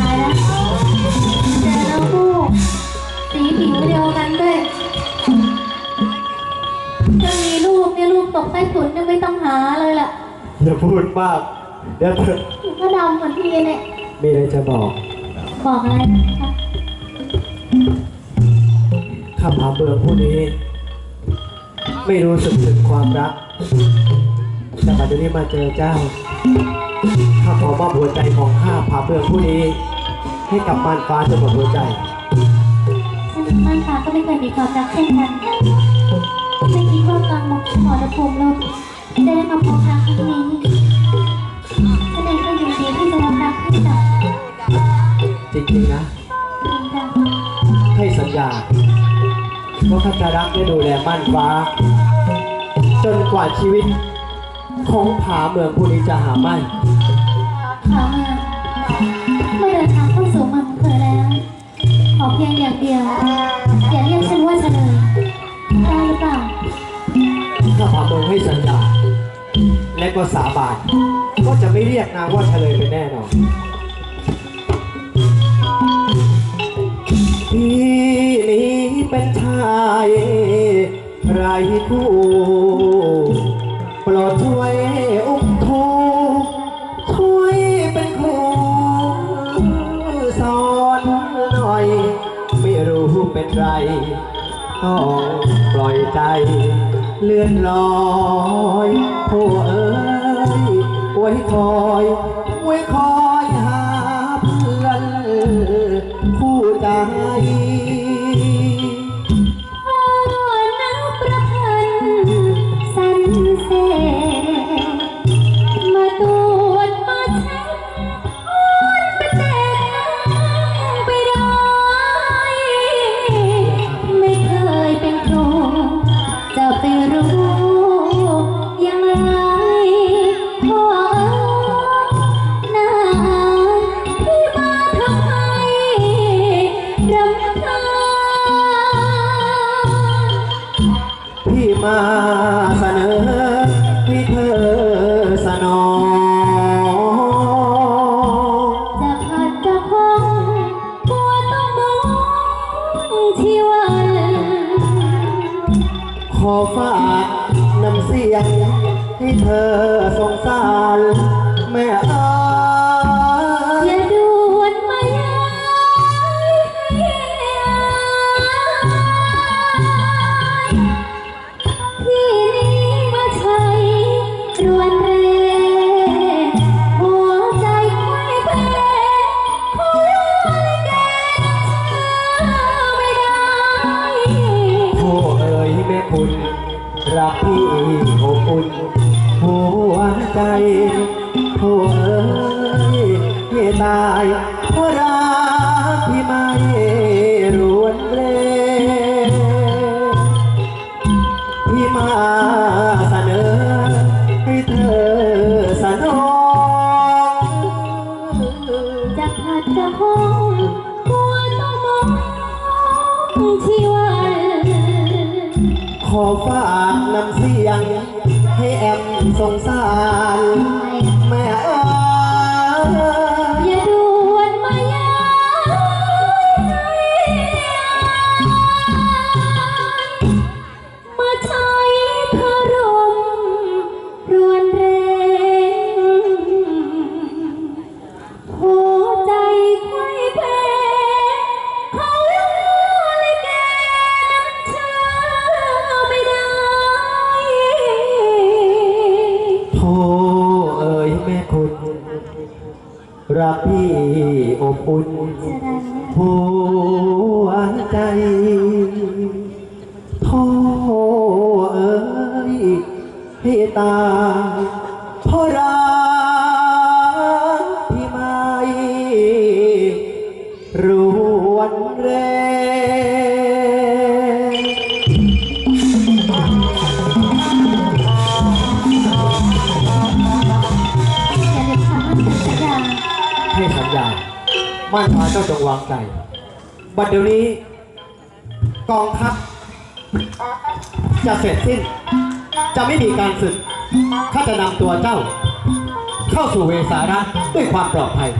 ตายแล้วเจอแล้วคู่ สีผิวเดียวกันด้วยจะมีลูกเนี่ยลูกตกใต้ถุนยังไม่ต้องหาเลยล่ะอย่าพูดมากเดี๋ยวเถอะก็ดำเหมือนพี่เนี่ย มีอะไรจะบอกบอกอะไรนะคะข้าพาเบืองผู้นี้ ไม่รู้สึกถึงความรักแต่ปั จจุบันนี้มาเจอเจ้า ข้าขอมอบหัวใจของข้าพาเบืองผู้นี้ ให้กับมารฟ้าจนหมดหัวใจฉันม่านฟ้าก็ไม่เคยมีความรักเช่นกันไม่คิดว่ากลางมอกหมอระภูมิเราจะได้มาพบรักครั้งนี้ฉันเองก็ยินดีที่จะรับรักให้กับจริงๆนะ ให้สัญญาว่าข้าจะรักและดูแลม่านฟ้า จนกว่าชีวิต ของผาเมืองผู้นี้จะหาไม่ขอมาเมื่อเดินทางเข้าสู่เมืองของเธอแล้ว ขอเพียงอย่างเดียว อย่าเรียกฉันว่าเฉลยได้หรือเปล่าข้าพาเมืองให้สัญญา และก็สาบานก็จะไม่เรียกนางว่าเฉลยเป็นแน่นอนพี่นี้เป็นชายไรคู่ เป็นไรต้องปล่อยใจเลื่อนลอยโท่เอ้ยไว้คอย พี่มาเสนอให้เธอสนองจะขัดจะคงกลัวต้องมองที่วันขอฝากน้ำเสียงให้เธอสงสารแม่ ใจโท่เอยให้ตายเพราะรักพี่ไม่รวนเรที่มาเสนอให้เธอสนองจะขัดจะห้องกลัวต้องมองที่วันขอฝากน้ำเสียง ให้แอมสงสาร รักพี่อบอุ่นหัวใจ พ่อเอ๋ยพี่ตาพ่อรักพี่ไม่รู้วันแรอ ม่านฟ้าเจ้าจงวางใจ บัดเดี๋ยวนี้ กองทัพจะเสร็จสิ้น จะไม่มีการศึกข้าจะนำตัวเจ้า เข้าสู่เวสาระด้วยความปลอดภัย